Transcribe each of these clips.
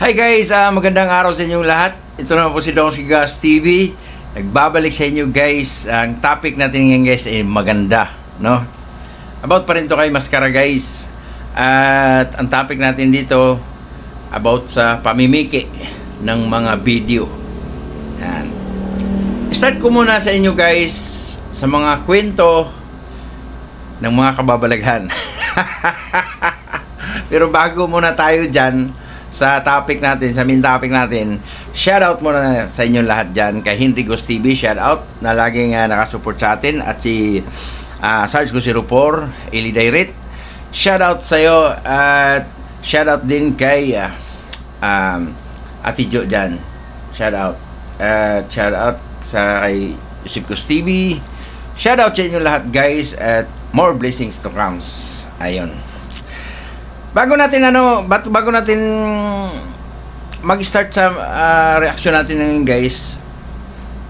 Hi guys, ah, magandang araw sa inyong lahat. Ito naman po si Donsky Gas TV. Nagbabalik sa inyo guys. Ang topic natin ngayon guys ay maganda, no? About pa rin to kay Mascara guys. At ang topic natin dito about sa pamimiki ng mga video. Yan. Start ko muna sa inyo guys sa mga kwento ng mga kababalaghan. Pero bago muna tayo dyan sa topic natin, sa main topic natin, shout out muna sa inyong lahat dyan. Kay Henry Ghost TV, shout out na laging uh, nakasupport sa atin. At si uh, Sarge Gusirupor, Eli Dairit, shout out sa iyo at shout out din kay uh, um, Ate Jo dyan, shout out. At shout out sa kay Yusuf Ghost TV, shout out sa inyong lahat guys at more blessings to comes. Ayun. Bago natin ano, bago natin mag-start sa ah, reaction natin ngayon guys,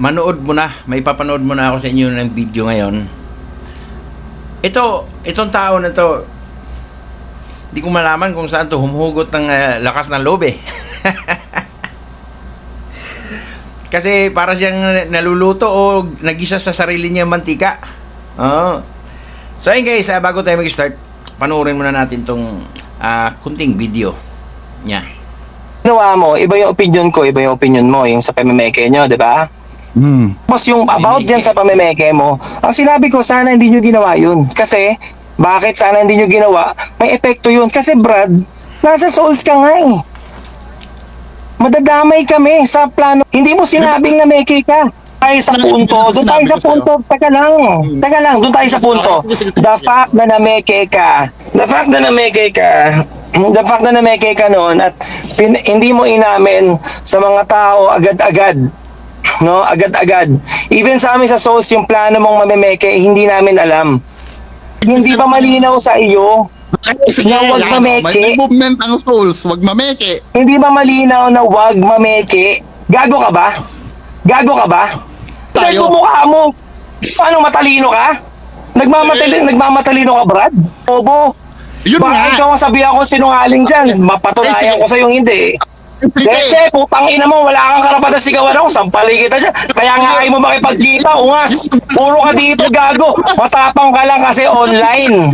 manood mo na, may papanood mo na ako sa inyo ng video ngayon. Ito, itong tao na to, hindi ko malaman kung saan to humuhugot ng ah, lakas ng loob eh. Kasi para siyang naluluto o nagisa sa sarili niya mantika. Oo. So ayun guys, ah, bago tayo mag-start, panoorin muna natin tong ah, kunting video niya. ginawa mo, iba yung opinion ko, iba yung opinion mo, yung sa pamimeke nyo, di ba? Hmm. Tapos yung about dyan sa pamimeke mo, ang sinabi ko, sana hindi nyo ginawa yun. Kasi, bakit sana hindi nyo ginawa? May epekto yun. Kasi Brad, nasa souls ka nga eh. Madadamay kami sa plano. Hindi mo sinabing na meke ka. Tayo sa punto, doon tayo sa punto, taga lang, taga lang, doon tayo sa punto. The fact na nameke ka, the fact na nameke ka, the fact na nameke ka noon at pin, hindi mo inamin sa mga tao agad-agad, no, agad-agad. Even sa amin sa Souls, yung plano mong mamemeke, hindi namin alam. Hindi ba malinaw sa iyo? Sige, Na wag mameke. May movement ang souls, wag mameke. Hindi ba malinaw na wag mameke? Gago ka ba? Gago ka ba? Dahil mukha mo. Paano matalino ka? Nagmamatali, nagmamatalino ka, Brad? Bobo. Yun Baka nga. ikaw ang sabihan ko sinungaling dyan. Mapatunayan Eh, ko sa yung hindi. Sige. Dese, putang ina mo, wala kang karapatan sigawan ako, sampali kita dyan. Kaya nga ayaw mo makipagkita, ungas. Puro ka dito, gago. Matapang ka lang kasi online.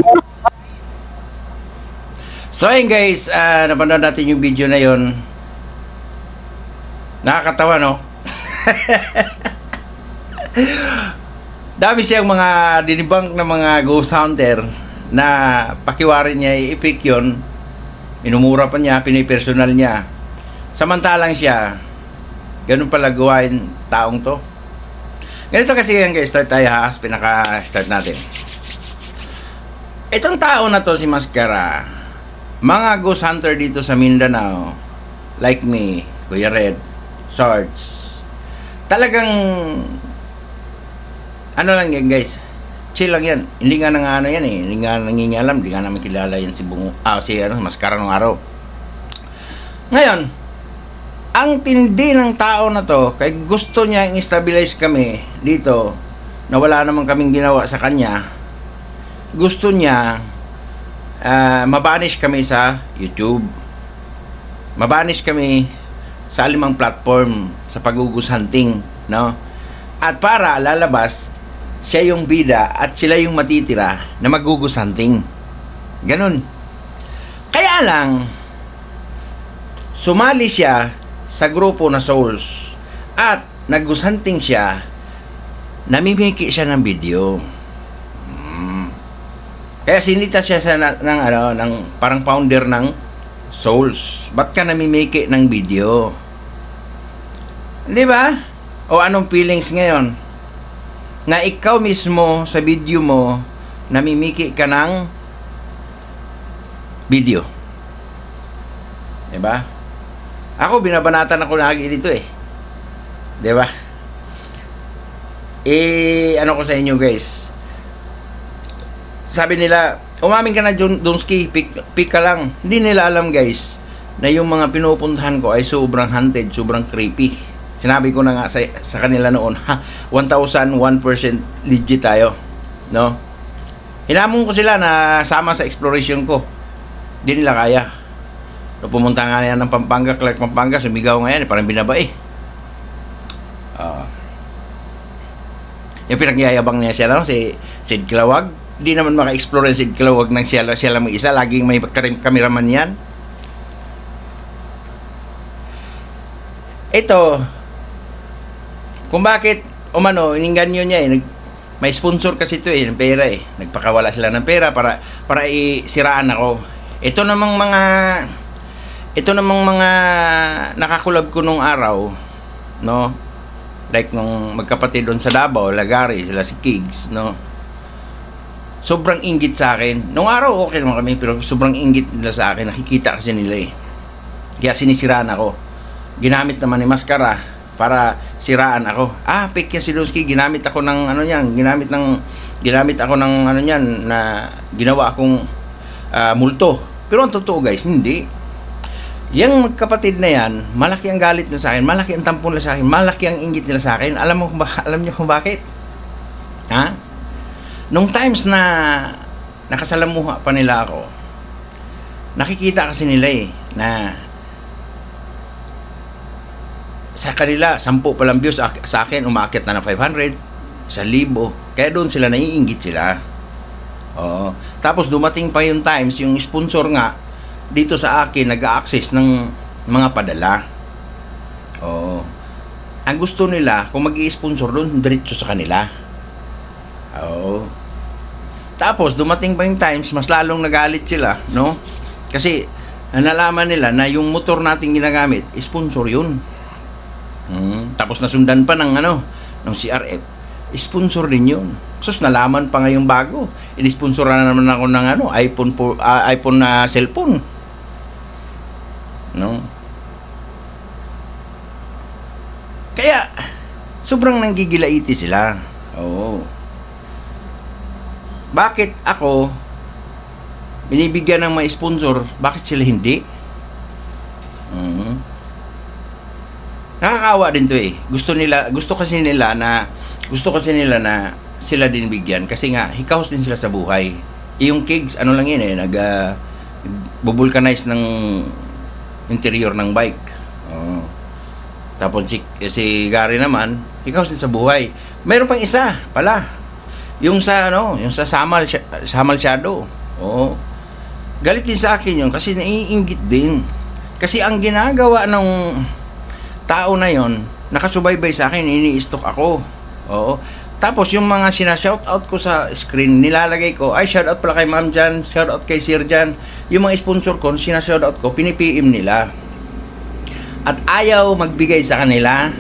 So ayun guys, ah, napanood natin yung video na yon. Nakakatawa no? Dami siyang mga dinibang na mga ghost hunter na pakiwarin niya i-pick yun. Minumura pa niya, pinipersonal niya. Samantalang siya, ganun pala gawain taong to. Ganito kasi yan guys, start tayo ha, pinaka-start natin. Itong tao na to si Mascara, mga ghost hunter dito sa Mindanao, like me, Kuya Red, Sarge, talagang, ano lang yan guys, chill lang yan. Hindi nga nang ano yan eh, hindi nga nangingialam, hindi nga namin kilala yan si Bungo, ah, si ano, Mascara nung araw. Ngayon, ang tindi ng tao na to, kay gusto niya i-stabilize kami dito, na wala namang kaming ginawa sa kanya, gusto niya ah, mabanish kami sa YouTube. Mabanish kami sa limang platform sa pagugus hunting, no? At para lalabas siya yung bida at sila yung matitira na magugus hunting. Ganun. Kaya lang sumali siya sa grupo na Souls at nagus hunting siya namimiki siya ng video. Kaya sinita siya sa na- ng ano ng parang founder ng Souls. Ba't ka namimiki ng video? Di ba? O anong feelings ngayon? Na ikaw mismo sa video mo namimiki ka ng video. Di ba? Ako binabanatan ako lagi dito eh. Di ba? Eh ano ko sa inyo guys? sabi nila, umamin ka na Dunsky, pick, pick ka lang. Hindi nila alam guys, na yung mga pinupuntahan ko ay sobrang haunted, sobrang creepy. Sinabi ko na nga sa, sa kanila noon, ha, 1,001% legit tayo. No? Hinamon ko sila na sama sa exploration ko. Hindi nila kaya. Nung pumunta nga yan ng Pampanga, Clark Pampanga, sumigaw nga yan, eh, parang binabae. Ah. yung pinagyayabang niya siya, no? si Sid Kilawag, di naman maka-explore yung Sid Kilawag ng siya, siya lang mag-isa, laging may kameraman yan. Ito, kung bakit, umano, ininganyo niya eh, nag, may sponsor kasi ito eh, ng pera eh. Nagpakawala sila ng pera para, para isiraan ako. Ito namang mga, ito namang mga nakakulab ko nung araw, no? Like nung magkapatid doon sa Davao, Lagari, sila si Kigs, no? Sobrang inggit sa akin. Nung araw okay naman kami, pero sobrang inggit nila sa akin. Nakikita kasi nila eh. Kaya sinisiraan ako. Ginamit naman ni Maskara para siraan ako. Ah, fake yan si Lonsky. Ginamit ako ng ano yan. Ginamit ng ginamit ako ng ano yan na ginawa akong ah, multo. Pero ang totoo guys, hindi. Yang magkapatid na yan, malaki ang galit nila sa akin, malaki ang tampon nila sa akin, malaki ang inggit nila sa akin. Alam mo ba, alam niyo kung bakit? Ha? Nung times na nakasalamuha pa nila ako, nakikita kasi nila eh, na sa kanila, sampu palang views sa sa akin, umakit na ng 500, 1,000. Kaya doon sila naiinggit sila. Oo. Tapos dumating pa yung times, yung sponsor nga, dito sa akin, nag-access ng mga padala. Oo. Ang gusto nila, kung mag sponsor doon, diretso sa kanila. Oo. Tapos, dumating pa yung times, mas lalong nagalit sila, no? Kasi, nalaman nila na yung motor nating ginagamit, sponsor yun. Hmm. Tapos nasundan pa ng ano, ng CRF. Sponsor din yun. Sus, nalaman pa ngayong bago. Inisponsor na naman ako ng ano, iPhone, po, ah, iPhone na cellphone. No? Kaya, sobrang nanggigilaiti sila. Oo. Bakit ako binibigyan ng mga sponsor, bakit sila hindi? Nakakawa din to eh. Gusto nila, gusto kasi nila na, gusto kasi nila na sila din bigyan kasi nga, hikaos din sila sa buhay. Eh, Yung kigs, ano lang yun eh, nag, uh, bubulkanize ng interior ng bike. Oo. Tapos si, si Gary naman, hikaos din sa buhay. Meron pang isa pala. Yung sa ano, yung sa Samal, Samal Shadow. Oo. Galit din sa akin yun kasi naiinggit din. Kasi ang ginagawa ng tao na yon nakasubaybay sa akin, ini-stalk ako. Oo. Tapos yung mga sina-shoutout ko sa screen, nilalagay ko, ay shoutout pala kay Ma'am Jan, shoutout kay Sir Jan. Yung mga sponsor ko, sina-shoutout ko, pinipm nila. At ayaw magbigay sa kanila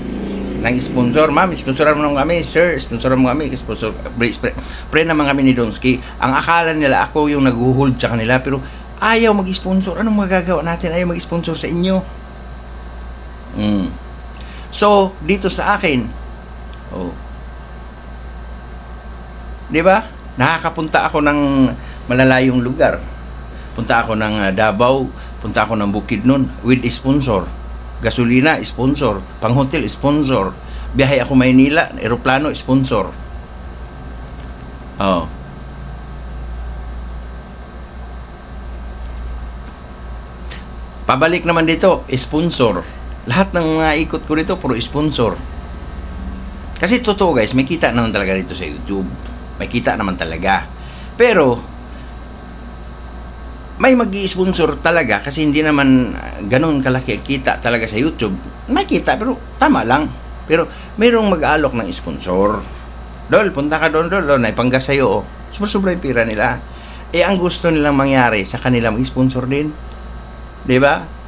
ng sponsor. Ma'am, sponsoran mo naman kami. Sir, sponsoran mo kami. Sponsor, pre, pre, pre naman kami ni Donsky. Ang akala nila ako yung nag-hold sa kanila, pero ayaw mag-sponsor. Anong magagawa natin? Ayaw mag-sponsor sa inyo. Mm. So, dito sa akin, oh, Di ba? Nakakapunta ako ng malalayong lugar. Punta ako ng ah, Davao, punta ako ng Bukidnon with sponsor. Gasolina, sponsor. Pang-hotel, sponsor. Biyahe ako Maynila, eroplano, sponsor. Oh. Pabalik naman dito, sponsor. Lahat ng mga ikot ko dito, puro sponsor. Kasi totoo guys, may kita naman talaga dito sa YouTube. May kita naman talaga. Pero, may mag sponsor talaga kasi hindi naman ah, ganun kalaki ang kita talaga sa YouTube. May kita pero tama lang. Pero mayroong mag-aalok ng sponsor. Dol, punta ka doon, Dol. Oh, naipanggas sa'yo. Oh. Sobra-sobra pira nila. Eh, ang gusto nilang mangyari sa kanila mag-sponsor din. Di ba?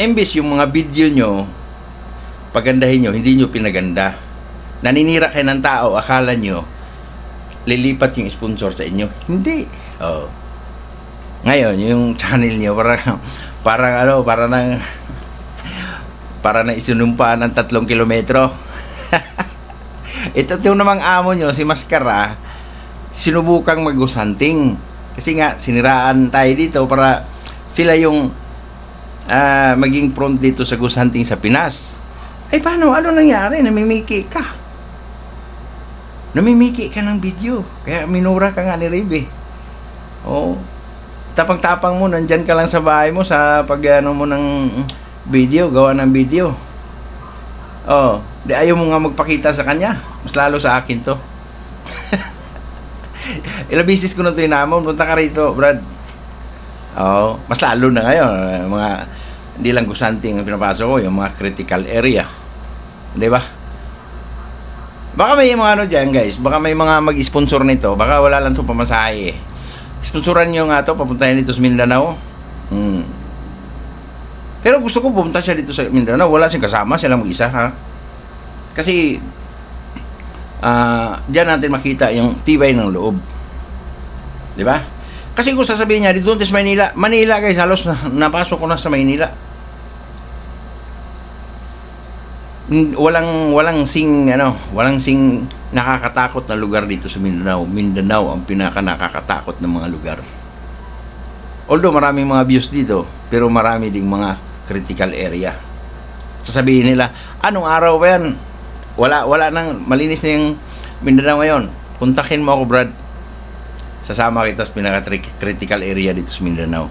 Imbis yung mga video nyo, pagandahin nyo, hindi nyo pinaganda. Naninira kayo ng tao, akala nyo, lilipat yung sponsor sa inyo. Hindi. Oh. Ngayon, yung channel nyo, parang, parang ano, para nang, para na isinumpaan ng tatlong kilometro. Ito yung namang amo nyo, si Mascara, sinubukang mag-hunting. Kasi nga, siniraan tayo dito para sila yung ah, maging front dito sa goose hunting sa Pinas. Ay, paano? Ano nangyari? Namimiki ka. Namimiki ka ng video. Kaya minura ka nga ni Rebe. Oo. Tapang-tapang mo, nandyan ka lang sa bahay mo sa pag ano mo ng video, gawa ng video. Oh, di ayaw mo nga magpakita sa kanya. Mas lalo sa akin to. Ilang bisis ko na ito inamon. Punta ka rito, Brad. Oo. Mas lalo na ngayon. Mga, hindi lang gusanting ang pinapasok ko, yung mga critical area. Di ba? Baka may mga ano dyan, guys. Baka may mga mag-sponsor nito. Baka wala lang ito pamasahe eh. Sponsoran nyo nga to, papuntahin dito sa Mindanao. Hmm. Pero gusto ko pumunta siya dito sa Mindanao. Wala siyang kasama, siya lang mag-isa, ha? Kasi, ah, diyan natin makita yung tibay ng loob. Di ba? Kasi kung sasabihin niya, dito sa Manila, Manila guys, halos na, napasok ko na sa Manila. Mm, Walang, walang sing, ano, walang sing nakakatakot na lugar dito sa Mindanao. Mindanao ang pinaka nakakatakot na mga lugar. Although maraming mga views dito, pero marami ding mga critical area. Sasabihin nila, anong araw ba yan? Wala, wala nang, malinis na yung Mindanao ngayon. Kontakin mo ako, Brad. Sasama kita sa pinaka-critical area dito sa Mindanao.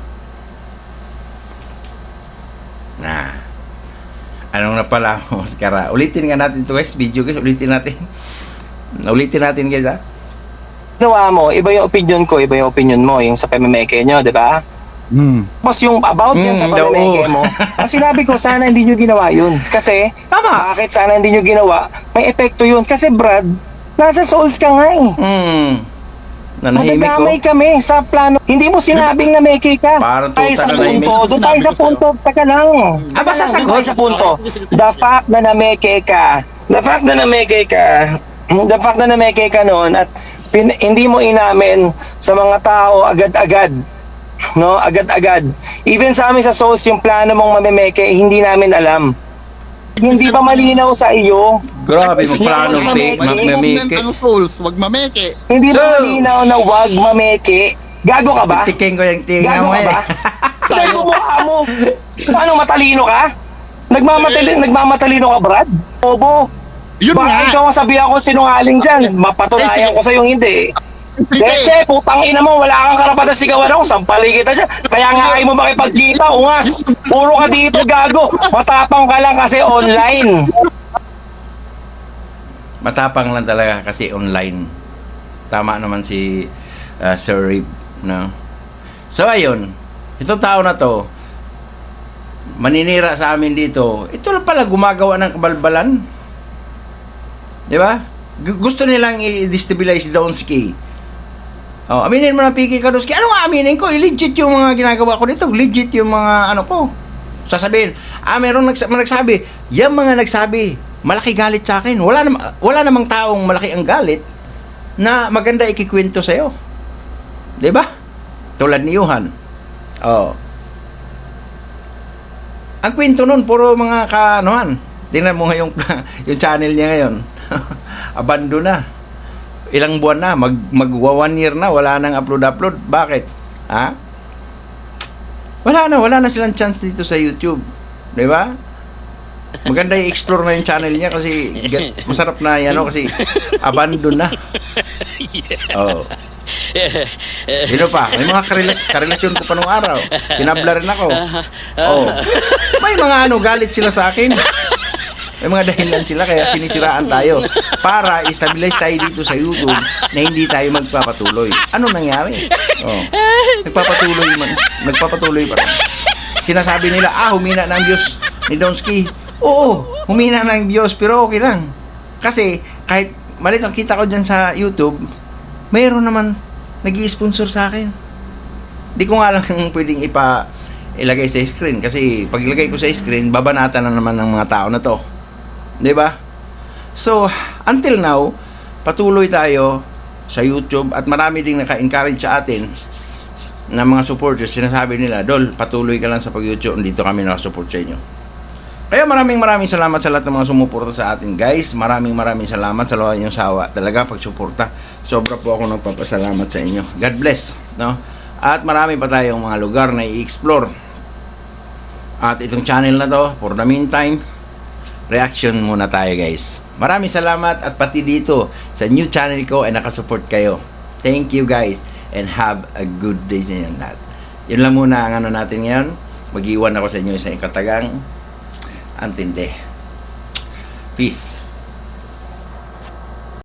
Na. Anong na pala, Maskara? Ulitin nga natin to guys, video guys, ulitin natin. Ulitin natin guys ha. Ginawa mo, iba yung opinion ko, iba yung opinion mo, yung sa pamimeke nyo, di ba? Hmm. Tapos yung about yan sa Mm, daw. pamimeke mo, ang sinabi ko, sana hindi nyo ginawa yun. Kasi, Tama. bakit sana hindi nyo ginawa? May epekto yun. Kasi Brad, nasa souls ka nga eh. Hmm. Nanahimik ko. Madadamay kami sa plano. Hindi mo sinabing na meke ka. Parang tayo sa tuta punto. Doon tayo sa punto. Taka lang. Ah, basta Taka lang, sagot. doon tayo sa punto. The fact na nameke ka. The fact na nameke ka. The fact na nameke ka noon at pin, hindi mo inamin sa mga tao agad-agad. No, agad-agad. Even sa amin sa souls, yung plano mong mamemeke, hindi namin alam. Hindi ba malinaw sa iyo? Grabe, Sige, magplano mameke. fake, Mag- magmamake. ang souls, wag mameke. Hindi ba malinaw na wag mameke? Gago ka ba? Tiking ko yung tinga Gago mo ka eh. ba? Dahil mukha mo. Ano, matalino ka? Nagmamatali, nagmamatalino ka, Brad? Bobo. Yun Baka nga. ikaw ang sabihan ko sinungaling dyan. Mapatunayan ko sa yung hindi. Detse, putang ina mo, wala kang karapatan sigawan ako. Sampali kita dyan. Kaya nga ayaw mo makipagkita, ungas. Puro ka dito, gago. Matapang ka lang kasi online. Matapang lang talaga kasi online. Tama naman si uh, Sir Rip, no? So ayun, itong tao na to, maninira sa amin dito, ito lang pala gumagawa ng kabalbalan. Di ba? Gu- Gusto nilang i-destabilize si Donsky. Oh, aminin mo na Piki Kaduski. Ano nga aminin ko? I-legit yung mga ginagawa ko dito. Legit yung mga ano ko. Sasabihin, ah, meron nags- nagsabi, yung mga nagsabi, malaki galit sa akin. Wala, nam- wala namang taong malaki ang galit na maganda ikikwento sa'yo. Ba? Tulad ni Johan. Oh. Ang kwento nun, puro mga kaanuhan. Tingnan mo nga yung, yung channel niya ngayon. Abando na. Ilang buwan na, mag, magwa one year na, wala nang upload-upload. Bakit? Ha? Wala na, wala na silang chance dito sa YouTube. Di ba? Maganda i-explore na yung channel niya kasi masarap na yan, ano, kasi abandon na. Oh. Sino pa? May mga karelas karelasyon ko pa nung araw. Pinabla rin ako. Oh. May mga ano, galit sila sa akin. May mga dahilan sila kaya sinisiraan tayo para stabilize tayo dito sa YouTube na hindi tayo magpapatuloy. Ano nangyari? Oh. Nagpapatuloy man. Nagpapatuloy pa. Sinasabi nila, ah, humina na ang views ni Donsky. Oo, humina na ang views pero okay lang. Kasi kahit malit ang kita ko dyan sa YouTube, mayroon naman nag sponsor sa akin. Di ko nga lang pwedeng ipa ilagay sa screen kasi pag ilagay ko sa screen, babanatan na naman ng mga tao na to. 'Di ba? So, until now, patuloy tayo sa YouTube at marami ding naka-encourage sa atin na mga supporters, sinasabi nila, Dol, patuloy ka lang sa pag-YouTube, dito kami nakasupport sa inyo. Kaya maraming maraming salamat sa lahat ng mga sumuporta sa atin, guys. Maraming maraming salamat sa lahat yung sawa. Talaga pagsuporta. Sobra po ako nagpapasalamat sa inyo. God bless, no? At marami pa tayong mga lugar na i-explore. At itong channel na to, for the meantime, reaction muna tayo guys. Maraming salamat at pati dito sa new channel ko ay nakasupport kayo. Thank you guys. and have a good day sa inyo lahat. Yun lang muna ang ano natin ngayon. Mag-iwan ako sa inyo isang ikatagang antindi. Peace.